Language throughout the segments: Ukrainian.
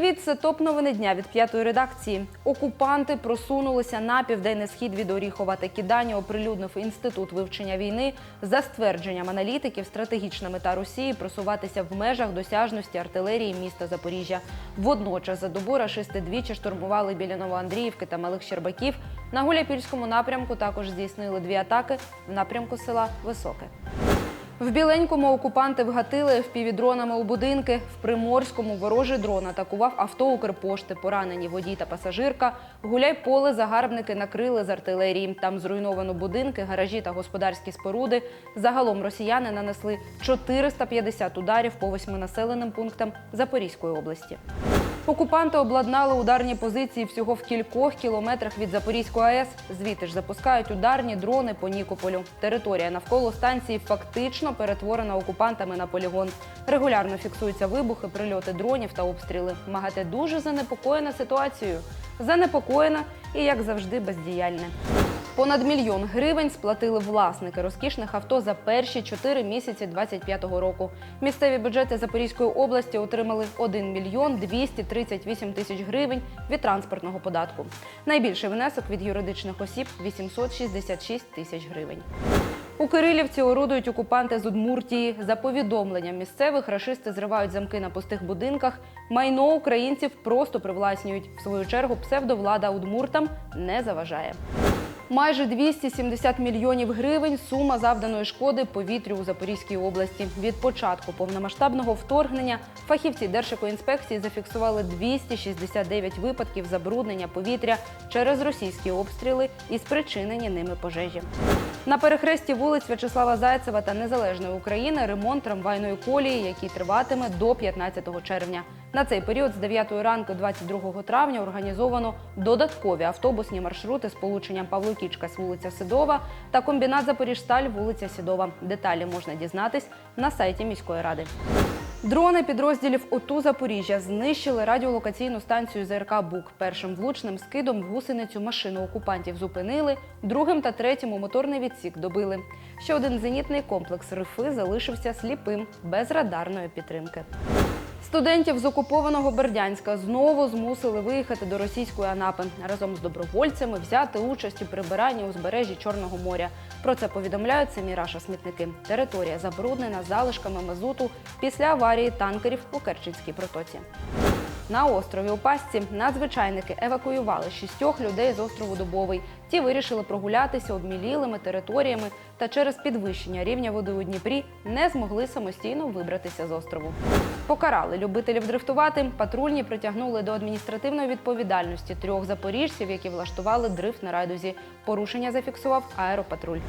це топ новини дня від п'ятої редакції. Окупанти просунулися на південний схід від Оріхова. Такі дані оприлюднив інститут вивчення війни. За ствердженням аналітиків, стратегічна мета Росії просуватися в межах досяжності артилерії міста Запоріжжя. Водночас за добу рашисти двічі штурмували біля Новоандріївки та Малих Щербаків. На Гуляпільському напрямку також здійснили дві атаки в напрямку села Високе. В Біленькому окупанти вгатили впівдронами у будинки. В Приморському ворожий дрон атакував авто Укрпошти. Поранені водій та пасажирка. Гуляй-поле загарбники накрили з артилерії. Там зруйновано будинки, гаражі та господарські споруди. Загалом росіяни нанесли 450 ударів по восьми населеним пунктам Запорізької області. Окупанти обладнали ударні позиції всього в кількох кілометрах від Запорізької АЕС. Звідти ж запускають ударні дрони по Нікополю. Територія навколо станції фактично перетворена окупантами на полігон. Регулярно фіксуються вибухи, прильоти дронів та обстріли. МАГАТЕ дуже занепокоєна ситуацією. Занепокоєна і, як завжди, бездіяльне. Понад мільйон гривень сплатили власники розкішних авто за перші чотири місяці 25-го року. Місцеві бюджети Запорізької області отримали 1 мільйон 238 тисяч гривень від транспортного податку. Найбільший внесок від юридичних осіб 866 тисяч гривень. У Кирилівці орудують окупанти з Удмуртії. За повідомленням місцевих рашисти зривають замки на пустих будинках. Майно українців просто привласнюють. В свою чергу псевдовлада удмуртам не заважає. Майже 270 мільйонів гривень сума завданої шкоди повітрю у Запорізькій області. Від початку повномасштабного вторгнення фахівці Держекоінспекції зафіксували 269 випадків забруднення повітря через російські обстріли і спричинені ними пожежі. На перехресті вулиць В'ячеслава Зайцева та Незалежної України ремонт трамвайної колії, який триватиме до 15 червня. На цей період з 9 ранку 22 травня організовано додаткові автобусні маршрути з полученням з вулиця Сидова та комбінат Запоріжсталь вулиця Сідова. Деталі можна дізнатись на сайті міської ради. Дрони підрозділів ОТУ Запоріжжя знищили радіолокаційну станцію ЗРК БУК. Першим влучним скидом гусеницю машину окупантів зупинили, другим та третім у моторний відсік добили. Ще один зенітний комплекс РФИ залишився сліпим, без радарної підтримки. Студентів з окупованого Бердянська знову змусили виїхати до російської Анапи разом з добровольцями взяти участь у прибиранні узбережжі Чорного моря. Про це повідомляють самі раша смітники. Територія забруднена залишками мазуту після аварії танкерів у Керченській протоці. На острові у Пасці надзвичайники евакуювали шістьох людей з острову Дубовий. Ті вирішили прогулятися обмілілими територіями та через підвищення рівня води у Дніпрі не змогли самостійно вибратися з острову. Покарали любителів дрифтувати. Патрульні притягнули до адміністративної відповідальності трьох запоріжців, які влаштували дрифт на райдузі. Порушення зафіксував аеропатруль.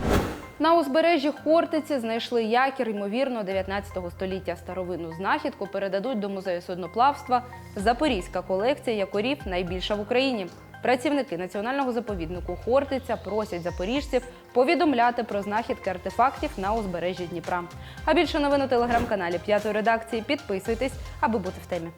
На узбережжі Хортиці знайшли якір, ймовірно, 19 століття. Старовинну знахідку передадуть до музею судноплавства. Запорізька колекція якорів найбільша в Україні. Працівники національного заповіднику Хортиця просять запоріжців повідомляти про знахідки артефактів на узбережжі Дніпра. А більше новин у телеграм-каналі п'ятої редакції підписуйтесь, аби бути в темі.